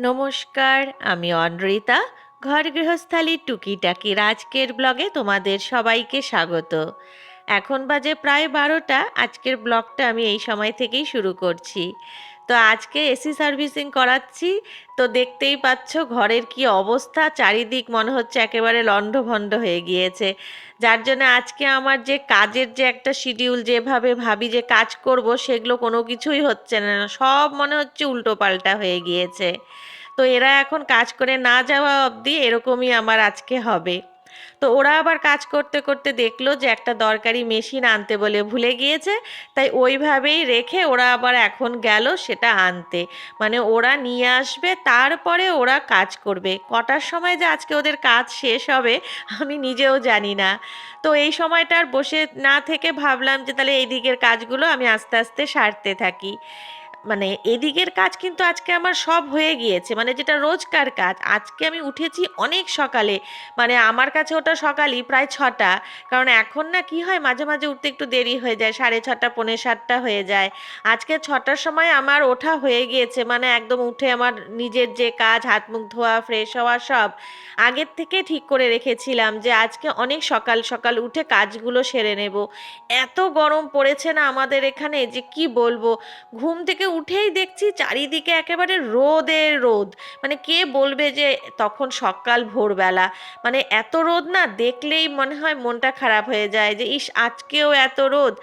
নমস্কার, আমি অনৃতা। ঘর গৃহস্থালী টুকিটাকির রাজকের ব্লগে তোমাদের সবাইকে স্বাগত। এখন বাজে প্রায় বারোটা, আজকের ব্লগটা আমি এই সময় থেকেই শুরু করছি। তো আজকে এসি সার্ভিসিং করাচ্ছি। তো দেখতেই পাচ্ছ ঘরের কি অবস্থা। চারিদিক মনে হচ্ছে একেবারে লণ্ডভণ্ড হয়ে গিয়েছে। যার জন্য আজকে আমার যে কাজের যে একটা শিডিউল যেভাবে ভাবি যে কাজ করব, সেগুলো কোনো কিছুই হচ্ছে না। সব মনে হচ্ছে উল্টো পাল্টা হয়ে গিয়েছে। তো এরা এখন কাজ করে না যাওয়া অবধি এরকমই আমার আজকে হবে। তো ওরা আবার কাজ করতে করতে দেখল যে একটা দরকারি মেশিন আনতে বলে ভুলে গিয়েছে। তাই ওইভাবেই রেখে ওরা আবার এখন গেল সেটা আনতে। মানে ওরা নিয়ে আসবে, তারপরে ওরা কাজ করবে। কটার সময় যে আজকে ওদের কাজ শেষ হবে, আমি নিজেও জানি না। তো এই সময়টা আর বসে না থেকে ভাবলাম যে তাহলে এই দিকের কাজগুলো আমি আস্তে আস্তে সারতে থাকি। মানে এদিকের কাজ কিন্তু আজকে আমার সব হয়ে গিয়েছে। মানে যেটা রোজকার কাজ, আজকে আমি উঠেছি অনেক সকালে। মানে আমার কাছে ওটা সকালই প্রায় ছটা। কারণ এখন না কি হয়, মাঝে মাঝে উঠতে একটু দেরি হয়ে যায়, সাড়ে ছটা, পৌনে সাতটা হয়ে যায়। আজকে ছটার সময় আমার ওঠা হয়ে গিয়েছে। মানে একদম উঠে আমার নিজের যে কাজ, হাত মুখ ধোয়া ফ্রেশ হওয়া সব আগের থেকে ঠিক করে রেখেছিলাম যে আজকে অনেক সকাল সকাল উঠে কাজগুলো সেরে নেব। এত গরম পড়েছে না আমাদের এখানে যে কি বলব? ঘুম থেকে উঠেই দেখছি চারিদিকে একেবারে রোদের রোদ। মানে কে বলবে যে তখন সকাল, ভোরবেলা? মানে এত রোদ না, দেখলেই মনে হয় মনটা খারাপ হয়ে যায় যে, ইস, আজকেও এত রোদ।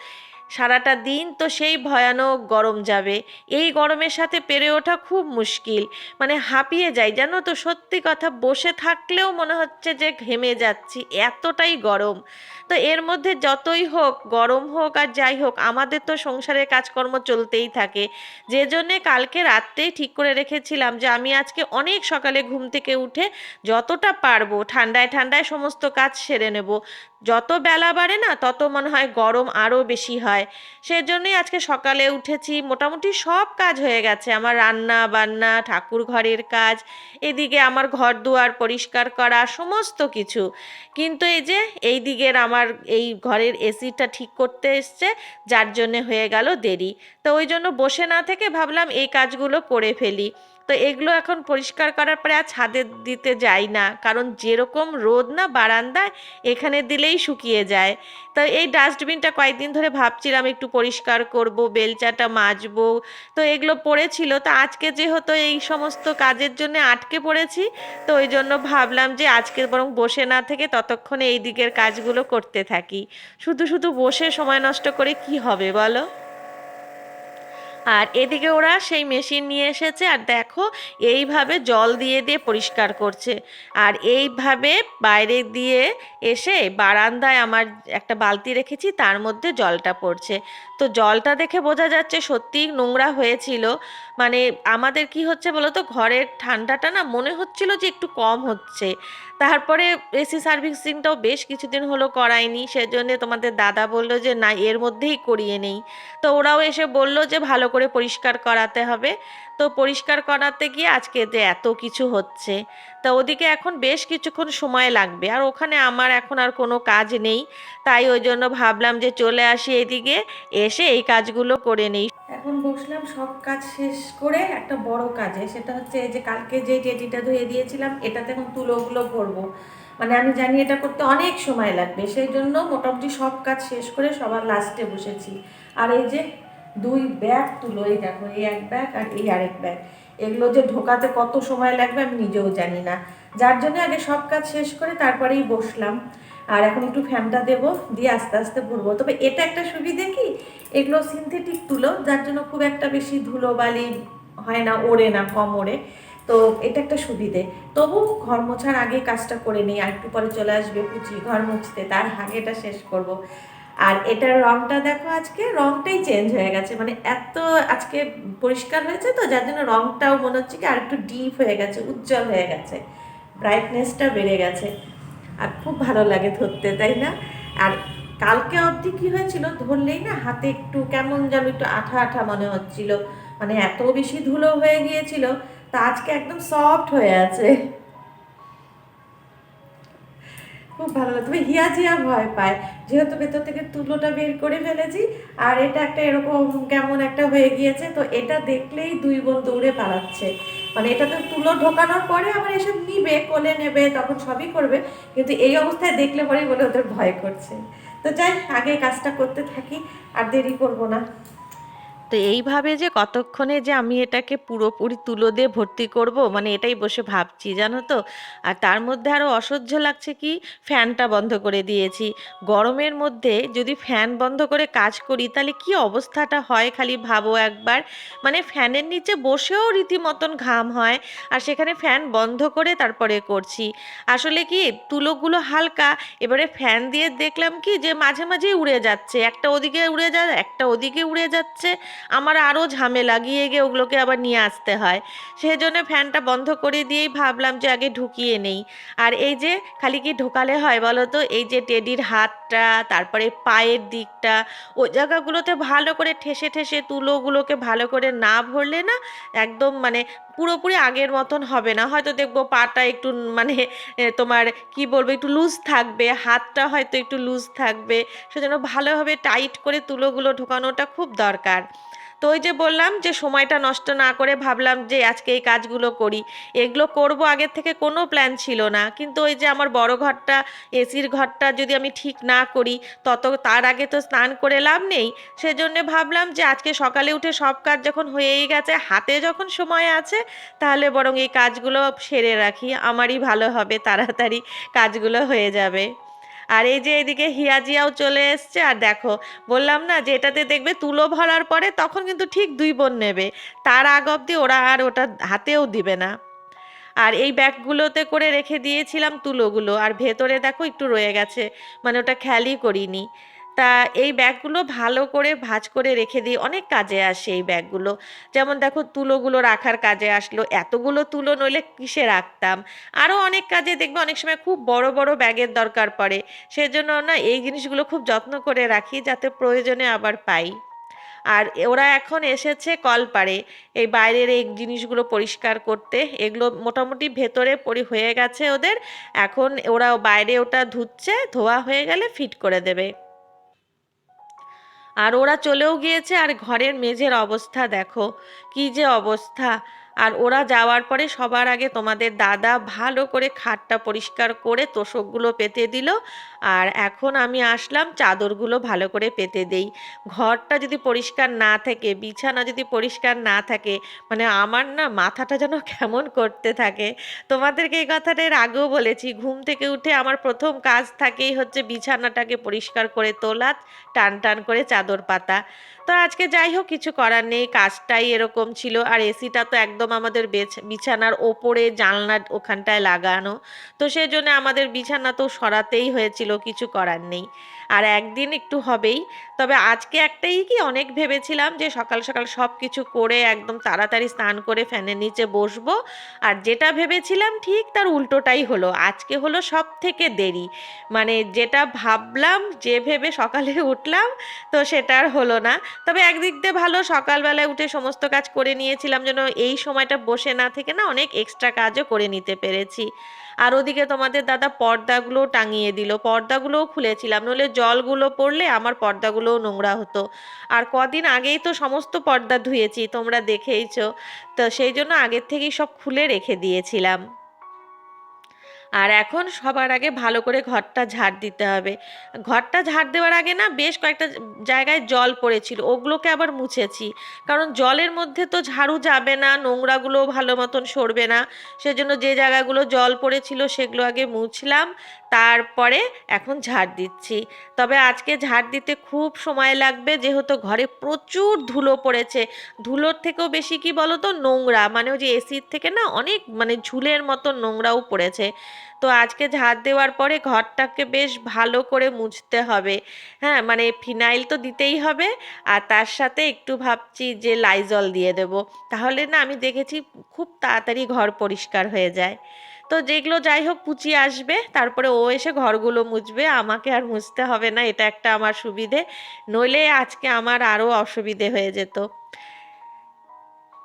সারাটা দিন তো সেই ভয়ানক গরম যাবে। এই গরমের সাথে পেরে ওঠা খুব মুশকিল। মানে হাঁপিয়ে যাই, জানো তো? সত্যি কথা, বসে থাকলেও মনে হচ্ছে যে ঘেমে যাচ্ছি। এতটাই গরম। তো এর মধ্যে যতই হোক, গরম হোক আর যাই হোক, আমাদের তো সংসারের কাজকর্ম চলতেই থাকে। যে জন্যে কালকে রাত্রেই ঠিক করে রেখেছিলাম যে, আমি আজকে অনেক সকালে ঘুম থেকে উঠে যতটা পারব ঠান্ডায় ঠান্ডায় সমস্ত কাজ সেরে নেব। যত বেলা বাড়ে না, তত মনে হয় গরম আরও বেশি হয়। সেজন্যই আজকে সকালে উঠেছি, মোটামুটি সব কাজ হয়ে গেছে। আমার রান্না বান্না ঠাকুর ঘরের কাজ, এদিকে আমার ঘর দুয়ার পরিষ্কার করা, সমস্ত কিছু। কিন্তু এই যে এই দিকের আমার এই ঘরের এসিটা ঠিক করতে এসছে, যার জন্যে হয়ে গেল দেরি। তো ওই জন্য বসে না থেকে ভাবলাম এই কাজগুলো করে ফেলি। তো এগুলো এখন পরিষ্কার করার পরে আর ছাদে দিতে যাই না। কারণ যেরকম রোদ না বারান্দায়, এখানে দিলেই শুকিয়ে যায়। তো এই ডাস্টবিনটা কয়েকদিন ধরে ভাবছিলাম একটু পরিষ্কার করব, বেলচাটা মাজবো। তো এগুলো পড়েছিল। তো আজকে যেহেতু এই সমস্ত কাজের জন্য আটকে পড়েছি, তো ওই জন্য ভাবলাম যে আজকে বরং বসে না থেকে ততক্ষণে এই দিকের কাজগুলো করতে থাকি। শুধু শুধু বসে সময় নষ্ট করে কি হবে বলো? আর এদিকে ওরা সেই মেশিন নিয়ে এসেছে আর দেখো এইভাবে জল দিয়ে দিয়ে পরিষ্কার করছে। আর এইভাবে বাইরে দিয়ে এসে বারান্দায় আমার একটা বালতি রেখেছি, তার মধ্যে জলটা পড়ছে। তো জলটা দেখে বোঝা যাচ্ছে সত্যিই নোংরা হয়েছিল। মানে আমাদের কি হচ্ছে বলো তো ঘরের ঠান্ডাটা না মনে হচ্ছিল যে একটু কম হচ্ছে। তারপরে এসি সার্ভিসিংটাও বেশ কিছুদিন হলো করায়নি। সেজন্য তোমাদের দাদা বলল যে, না, এর মধ্যেই করিয়ে নেই। তো ওরাও এসে বলল যে, ভালো করে পরিষ্কার করাতে হবে। তো পরিষ্কার করাতে গিয়ে আজকে যে এত কিছু হচ্ছে, তা ওদিকে এখন বেশ কিছুক্ষণ সময় লাগবে। আর ওখানে আমার এখন আর কোনো কাজ নেই। তাই ওই জন্য ভাবলাম যে, চলে আসি এদিকে, এসে এই কাজগুলো করে নেই। বসলাম, সব কাজ শেষ করে একটা বড় কাজে সেটা হচ্ছে যে কালকে যে টেটিটা ধুয়ে দিয়েছিলাম, এটাতে এখন তুলোগুলো ভরবো। মানে আমি জানি এটা করতে অনেক সময় লাগবে, সেই জন্য মোটামুটি সব কাজ শেষ করে সবার লাস্টে বসেছি। আর এই যে দুই ব্যাগ তুলো, এই দেখো, এই এক ব্যাগ আর এই আরেক ব্যাগ। এগুলো যে ঢোকাতে কত সময় লাগবে আমি নিজেও জানি না। যার জন্য আগে সব কাজ শেষ করে তারপরেই বসলাম। আর এখন একটু ফ্যানটা দেব, দিয়ে আস্তে আস্তে ভরবো। তবে এটা একটা সুবিধে কি? এগুলো সিনথেটিক তুলো, যার জন্য খুব একটা বেশি ধুলো বালি হয় না, ওড়ে না, কম ওড়ে। তো এটা একটা সুবিধে। তবু ঘর মোছার আগে কাজটা করে নিই, আর একটু পরে চলে আসবে পুচি, ঘর মুছতে, তার আগে এটা শেষ করব। আর এটার রংটা দেখো আজকে, রংটাই চেঞ্জ হয়ে গেছে। মানে এত আজকে পরিষ্কার হয়েছে তো, যার জন্য রংটাও মনে হচ্ছে কি আর একটু ডিপ হয়ে গেছে, উজ্জ্বল হয়ে গেছে। ব্রাইটনেসটা বেড়ে গেছে। আর খুব ভালো লাগে ধরতে, তাই না? আর কালকে অবধি কি হয়েছিল ধরলেই না হাতে একটু কেমন যেন একটু আঠা আঠা মনে হচ্ছিল মানে এত বেশি ধুলো হয়ে গিয়েছিল, তা আজকে একদম সফট হয়ে আছে। খুব ভালো লাগে, তবে হিয়া জিয়া ভয় পায়, যেহেতু ভেতর থেকে তুলোটা বের করে ফেলেছি, আর এটা একটা এরকম কেমন একটা হয়ে গিয়েছে, তো এটা দেখলেই দুই বোন দৌড়ে পালাচ্ছে। মানে এটা তো তুলো ঢোকানোর পরে আবার এসব নিবে, কোলে নেবে, তখন সবই করবে। কিন্তু এই অবস্থায় দেখলে পরেই বলে ওদের ভয় করছে। তো যাই, আগে কাজটা করতে থাকি, আর দেরি করব না। তো এইভাবে যে কতক্ষণে যে আমি এটাকে পুরোপুরি তুলো দিয়ে ভর্তি করব মানে এটাই বসে ভাবছি, জানো তো? আর তার মধ্যে আরও অসহ্য লাগছে কি? ফ্যানটা বন্ধ করে দিয়েছি। গরমের মধ্যে যদি ফ্যান বন্ধ করে কাজ করি, তাহলে কি অবস্থাটা হয় খালি ভাবো একবার? মানে ফ্যানের নিচে বসেও রীতিমতন ঘাম হয়, আর সেখানে ফ্যান বন্ধ করে তারপরে করছি। আসলে কি তুলোগুলো হালকা, এবারে ফ্যান দিয়ে দেখলাম কি যে মাঝে মাঝেই উড়ে যাচ্ছে, একটা ওদিকে উড়ে যায় একটা ওদিকে উড়ে যাচ্ছে আমার আরও ঝামেলা, গিয়ে গিয়ে ওগুলোকে আবার নিয়ে আসতে হয়। সেই জন্য ফ্যানটা বন্ধ করে দিয়েই ভাবলাম যে আগে ঢুকিয়ে নেই। আর এই যে খালি কি ঢোকালে হয় বলো তো? এই যে টেডির হাতটা, তারপরে পায়ের দিকটা ওই জায়গাগুলোতে ভালো করে ঠেসে ঠেসে তুলোগুলোকে ভালো করে না ভরলে না একদম মানে পুরোপুরি আগের মতন হবে না। হয়তো দেখব পাটা একটু মানে তোমার কি বলব, একটু লুজ থাকবে, হাতটা হয়তো একটু লুজ থাকবে। সেজন্য ভালোভাবে টাইট করে তুলোগুলো ঢোকানোটা খুব দরকার। তো ওই যে বললাম যে সময়টা নষ্ট না করে ভাবলাম যে আজকে এই কাজগুলো করি। এগুলো করব আগের থেকে কোনো প্ল্যান ছিল না। কিন্তু ওই যে আমার বড় ঘরটা, এসির ঘরটা যদি আমি ঠিক না করি, তত তার আগে তো স্নান করে লাভ নেই। সেজন্য ভাবলাম যে আজকে সকালে উঠে সব কাজ যখন হয়েই গেছে, হাতে যখন সময় আছে, তাহলে বরং এই কাজগুলো সেরে রাখি। আমারই ভালো হবে, তাড়াতাড়ি কাজগুলো হয়ে যাবে। আর এই যে এদিকে হিয়াজিয়াও চলে এসছে, আর দেখো, বললাম না যে এটাতে দেখবে তুলো ভরার পরে তখন কিন্তু ঠিক দুই বোন নেবে, তার আগ অব্দি ওরা আর ওটা হাতেও দিবে না। আর এই ব্যাগগুলোতে করে রেখে দিয়েছিলাম তুলোগুলো, আর ভেতরে দেখো একটু রয়ে গেছে মানে ওটা খেয়ালই করিনি। তা এই ব্যাগগুলো ভালো করে ভাঁজ করে রেখে দিই। অনেক কাজে আসে এই ব্যাগগুলো। যেমন দেখো, তুলোগুলো রাখার কাজে আসলো। এতগুলো তুলো নইলে কিসে রাখতাম? আরও অনেক কাজে দেখবে অনেক সময় খুব বড় বড় ব্যাগের দরকার পড়ে। সেজন্য না এই জিনিসগুলো খুব যত্ন করে রাখি যাতে প্রয়োজনে আবার পাই। আর ওরা এখন এসেছে কলপাড়ে এই বাইরের এই জিনিসগুলো পরিষ্কার করতে। এগুলো মোটামুটি ভেতরে পরি হয়ে গেছে ওদের। এখন ওরা বাইরে ওটা ধুচ্ছে, ধোয়া হয়ে গেলে ফিট করে দেবে। আর ওরা চলেও গিয়েছে আর ঘরের মেঝের অবস্থা দেখো। কি যে অবস্থা। আর ওরা যাওয়ার পরে সবার আগে তোমাদের দাদা ভালো করে খাটটা পরিষ্কার করে তোষকগুলো পেতে দিল। আর এখন আমি আসলাম চাদরগুলো ভালো করে পেতে দেই। ঘরটা যদি পরিষ্কার না থাকে, বিছানা যদি পরিষ্কার না থাকে মানে আমার না মাথাটা যেন কেমন করতে থাকে। তোমাদেরকে এই কথাটা এর আগেও বলেছি, ঘুম থেকে উঠে আমার প্রথম কাজ থাকেই হচ্ছে বিছানাটাকে পরিষ্কার করে তোলা, টান টান করে চাদর পাতা। তো আজকে যাই হোক, কিছু করার নেই, কাজটাই এরকম ছিল। আর এসিটা তো একদম আমাদের বেছ- বিছানার ওপরে জানলার ওখানটায় লাগানো। তো সেই জন্য আমাদের বিছানা তো সরাতেই হয়েছিল, কিছু করার নেই। আর একদিন একটু হবেই। তবে আজকে একটাই কি অনেক ভেবেছিলাম যে সকাল সকাল সব কিছু করে একদম তাড়াতাড়ি স্নান করে ফ্যানের নিচে বসবো। আর যেটা ভেবেছিলাম ঠিক তার উল্টোটাই হলো। আজকে হলো সব থেকে দেরি। মানে যেটা ভাবলাম, যে ভেবে সকালে উঠলাম, তো সেটা আর হলো না। তবে একদিক দিয়ে ভালো, সকালবেলায় উঠে সমস্ত কাজ করে নিয়েছিলাম যেন এই সময়টা বসে না থেকে না অনেক এক্সট্রা কাজও করে নিতে পেরেছি। আর ওদিকে তোমাদের দাদা পর্দাগুলো টাঙিয়ে দিল। পর্দাগুলোও খুলেছিলাম, নইলে জলগুলো পড়লে আমার পর্দাগুলোও নোংরা হতো। আর কদিন আগেই তো সমস্ত পর্দা ধুয়েছি, তোমরা দেখেইছো। তো সেই জন্য আগের থেকেই সব খুলে রেখে দিয়েছিলাম। আর এখন সবার আগে ভালো করে ঘরটা ঝাড় দিতে হবে। ঘরটা ঝাড় দেওয়ার আগে না বেশ কয়েকটা জায়গায় জল পড়েছিল, ওগুলোকে আবার মুছেছি। কারণ জলের মধ্যে তো ঝাড়ু যাবে না নোংরাগুলো ভালো মতন সরবে না। সেজন্য যে জায়গাগুলো জল পড়েছিল সেগুলো আগে মুছলাম। তারপরে এখন ঝাড় দিচ্ছি। তবে আজকে ঝাড় দিতে খুব সময় লাগবে, যেহেতু ঘরে প্রচুর ধুলো পড়েছে। ধুলোর থেকেও বেশি কি বলো তো নোংরা। মানে ওই যে এসির থেকে না অনেক মানে ঝুলের মতো নোংরাও পড়েছে। তো আজকে ঝাড় দেওয়ার পরে ঘরটাকে বেশ ভালো করে মুছতে হবে। হ্যাঁ মানে ফিনাইল তো দিতেই হবে। আর তার সাথে একটু ভাবছি যে লাইজল দিয়ে দেব। তাহলে না আমি দেখেছি খুব তাড়াতাড়ি ঘর পরিষ্কার হয়ে যায়। তো যেগুলো যাই হোক পুচি আসবে, তারপরে ও এসে ঘরগুলো মুছবে, আমাকে আর মুছতে হবে না, এটা একটা আমার সুবিধে। নইলে আজকে আমার আরও অসুবিধে হয়ে যেত।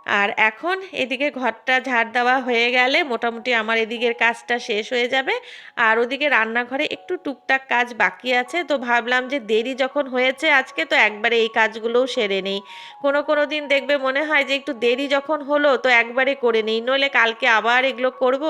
আর এখন এদিকে ঘরটা ঝাড় দেওয়া হয়ে গেলে মোটামুটি আমার এদিকের কাজটা শেষ হয়ে যাবে। আর ওদিকে রান্নাঘরে একটু টুকটাক কাজ বাকি আছে। তো ভাবলাম যে দেরি যখন হয়েছে আজকে, তো একবারে এই কাজগুলোও সেরে নেই। কোনো কোনো দিন দেখবে মনে হয় যে একটু দেরি যখন হলো, তো একবারে করে নেই। নইলে কালকে আবার এগুলো করব।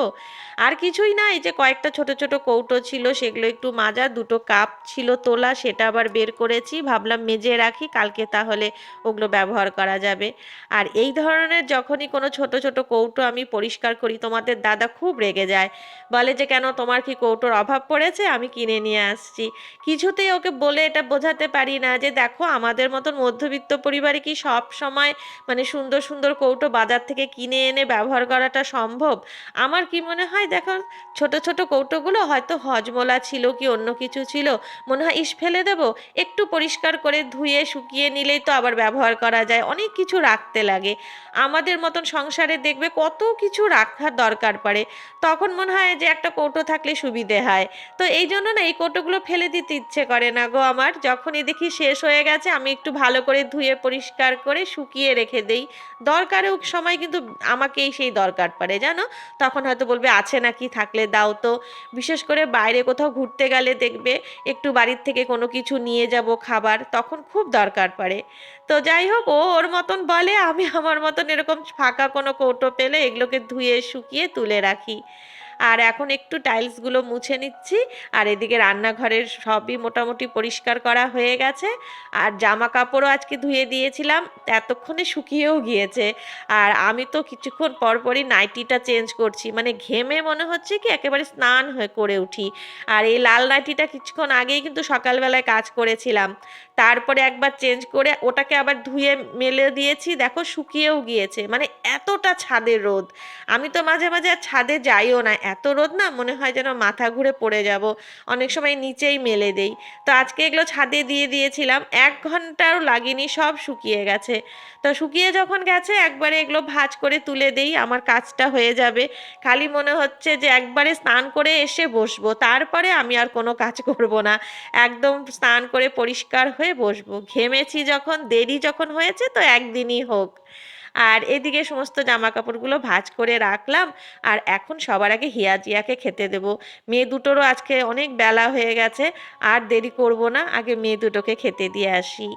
আর কিছুই না, এই যে কয়েকটা ছোট ছোট কৌটো ছিল, সেগুলো একটু মাজা, দুটো কাপ ছিল তোলা, সেটা আবার বের করেছি। ভাবলাম মেজে রাখি, কালকে তাহলে ওগুলো ব্যবহার করা যাবে। আর এই ধরনের যখনই কোনো ছোট ছোট কৌটো আমি পরিষ্কার করি, তোমাদের দাদা খুব রেগে যায়। বলে যে, কেন তোমার কি কৌটোর অভাব পড়েছে? আমি কিনে নিয়ে আসছি। কিছুতেই ওকে বলে এটা বোঝাতে পারি না যে, দেখো, আমাদের মতন মধ্যবিত্ত পরিবারে কি সব সময় মানে সুন্দর সুন্দর কৌটো বাজার থেকে কিনে এনে ব্যবহার করাটা সম্ভব? আমার কি মনে হয়, দেখো, ছোট ছোট কৌটোগুলো হয়তো হজমোলা ছিল কি অন্য কিছু ছিল, মনে হয়, ইস, ফেলে দেবো। একটু পরিষ্কার করে ধুয়ে, শুকিয়ে নিলেই তো আবার ব্যবহার করা যায়, অনেক কিছু রাখতে লাগে। আমাদের মতন সংসারে দেখবে কত কিছু রাখার দরকার পড়ে। তখন মনে হয় যে একটা কৌটো থাকলে সুবিধে হয়। তো এই জন্য না এই কৌটোগুলো ফেলে দিতে ইচ্ছে করে না গো আমার। যখনই দেখি শেষ হয়ে গেছে, আমি একটু ভালো করে ধুয়ে পরিষ্কার করে শুকিয়ে রেখে দেই। দরকারেও সময় কিন্তু আমাকেই সেই দরকার পড়ে, জানো? তখন হয়তো বলবে, আছে নাকি? থাকলে দাও তো। বিশেষ করে বাইরে কোথাও ঘুরতে গেলে দেখবে, একটু বাড়ির থেকে কোনো কিছু নিয়ে যাব, খাবার, তখন খুব দরকার পড়ে। তো যাই হোক, ও ওর মতন বলে, আমি আমার মতন এরকম ফাঁকা কোনো কৌটো পেলে এগুলোকে ধুয়ে শুকিয়ে তুলে রাখি। আর এখন একটু টাইলসগুলো মুছে নিচ্ছি। আর এদিকে রান্নাঘরের সবই মোটামুটি পরিষ্কার করা হয়ে গেছে। আর জামা কাপড়ও আজকে ধুয়ে দিয়েছিলাম, এতক্ষণে শুকিয়েও গিয়েছে। আর আমি তো কিছুক্ষণ পরপরই নাইটিটা চেঞ্জ করছি। মানে ঘেমে মনে হচ্ছে কি একেবারে স্নান হয়ে করে উঠি। আর এই লাল নাইটিটা কিছুক্ষণ আগেই কিন্তু সকালবেলায় কাজ করেছিলাম। তারপরে একবার চেঞ্জ করে ওটাকে আবার ধুয়ে মেলে দিয়েছি। দেখো শুকিয়েও গিয়েছে। মানে এতটা ছাদের রোদ। আমি তো মাঝে মাঝে আর ছাদে যাইও না। এত রোদ না? মনে হয় যেন মাথা ঘুরে পড়ে যাব। অনেক সময় নিচেই মেলে দেই। তো আজকে এগুলো ছাদে দিয়ে দিয়েছিলাম। এক ঘন্টাও লাগেনি, সব শুকিয়ে গেছে। তো শুকিয়ে যখন গেছে, একবারে এগুলো ভাজ করে তুলে দেই। আমার কাজটা হয়ে যাবে। খালি মনে হচ্ছে যে একবারে স্নান করে এসে বসবো। তারপরে আমি আর কোনো কাজ করব না। একদম স্নান করে পরিষ্কার হয়ে বসবো। ঘেমেছি যখন, দেরি যখন হয়েছে, তো একদিনই হোক। আর এদিকে সমস্ত জামা কাপড়গুলো ভাজ করে রাখলাম। আর এখন সবার আগে হিয়া জিয়াকে খেতে দেব। মেয়ে দুটোরও আজকে অনেক বেলা হয়ে গেছে, আর দেরি করব না, আগে মেয়ে দুটোকে খেতে দিয়ে আসি।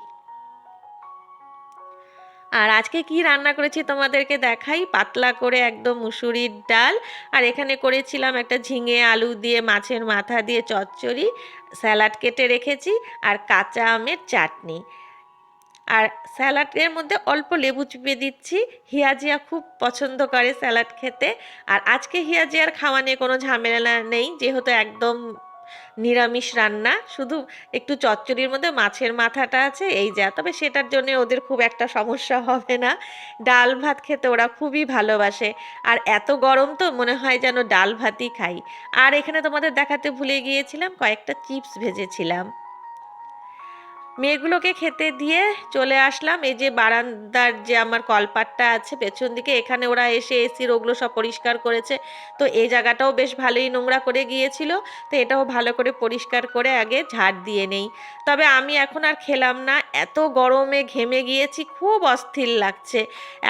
আর আজকে কি রান্না করেছি তোমাদেরকে দেখাই? পাতলা করে একদম মুসুরির ডাল। আর এখানে করেছিলাম একটা ঝিঙে আলু দিয়ে, মাছের মাথা দিয়ে চচ্চড়ি, স্যালাড কেটে রেখেছি, আর কাঁচা আমের চাটনি। আর স্যালাডের মধ্যে অল্প লেবু চিপে দিচ্ছি। হিয়াজিয়া খুব পছন্দ করে স্যালাড খেতে। আর আজকে হিয়াজিয়ার খাওয়া নিয়ে কোনো ঝামেলা নেই। যেহেতু একদম নিরামিষ রান্না, শুধু একটু চচ্চড়ির মধ্যে মাছের মাথাটা আছে, এই যা। তবে সেটার জন্য ওদের খুব একটা সমস্যা হবে না। ডাল ভাত খেতে ওরা খুবই ভালোবাসে। আর এত গরম তো মনে হয় যেন ডাল ভাতই খাই। আর এখানে তোমাদের দেখাতে ভুলে গিয়েছিলাম, কয়েকটা চিপস ভেজেছিলাম। মেয়েগুলোকে খেতে দিয়ে চলে আসলাম। এই যে বারান্দার যে আমার কলপাটটা আছে পেছন দিকে, এখানে ওরা এসে এসির ওগুলো সব পরিষ্কার করেছে। তো এই জায়গাটাও বেশ ভালোই নোংরা করে গিয়েছিল। তো এটাও ভালো করে পরিষ্কার করে আগে ঝাড় দিয়ে নেই। তবে আমি এখন আর খেলাম না। এত গরমে ঘেমে গিয়েছি, খুব অস্থির লাগছে।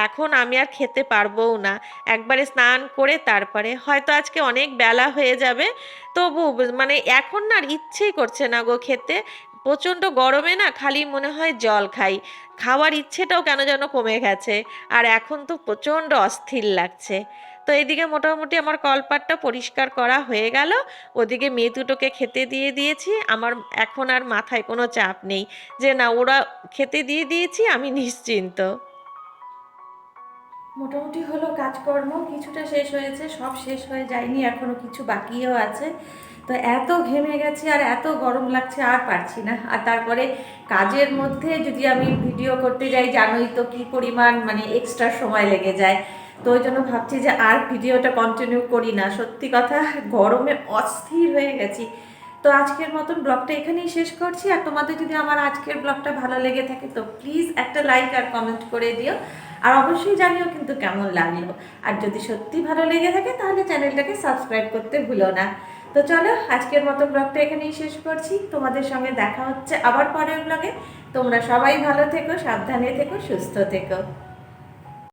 এখন আমি আর খেতে পারবও না। একবারে স্নান করে তারপরে, হয়তো আজকে অনেক বেলা হয়ে যাবে, তবু মানে এখন আর ইচ্ছেই করছে না গো খেতে। প্রচণ্ড গরমে না খালি মনে হয় জল খাই। খাওয়ার ইচ্ছেটাও কেন যেন কমে গেছে। আর এখন তো প্রচণ্ড অস্থির লাগছে। তো এদিকে মোটামুটি আমার কলপাটটা পরিষ্কার করা হয়ে গেল। ওদিকে মেয়ে দুটোকে খেতে দিয়ে দিয়েছি। আমার এখন আর মাথায় কোনো চাপ নেই। যে না, ওরা খেতে দিয়ে দিয়েছি, আমি নিশ্চিন্ত। মোটামুটি হলো কাজকর্ম, কিছুটা শেষ হয়েছে, সব শেষ হয়ে যায়নি, এখনও কিছু বাকিও আছে। তো এত ঘেমে গেছে আর এত গরম লাগছে আর পারছি না। আর তারপরে কাজের মধ্যে যদি আমি ভিডিও করতে যাই, জানোই তো কি পরিমাণ মানে এক্সট্রা সময় লেগে যায়। তো ওই জন্য ভাবছি যে আর ভিডিওটা কন্টিনিউ করি না। সত্যি কথা, গরমে অস্থির হয়ে গেছি। তো আজকের মতন ব্লগটা এখানেই শেষ করছি। আর তোমাদের যদি আমার আজকের ব্লগটা ভালো লেগে থাকে, তো প্লিজ একটা লাইক আর কমেন্ট করে দিও। আর অবশ্যই জানিও কিন্তু কেমন লাগল। আর যদি সত্যি ভালো লেগে থাকে, তাহলে চ্যানেলটাকে সাবস্ক্রাইব করতে ভুলো না। তো চলো, আজকের মতো ব্লগটা এখানেই শেষ করছি। তোমাদের সঙ্গে দেখা হচ্ছে আবার পরের ব্লগে তোমরা সবাই ভালো থেকো, সাবধানে থেকো, সুস্থ থেকো।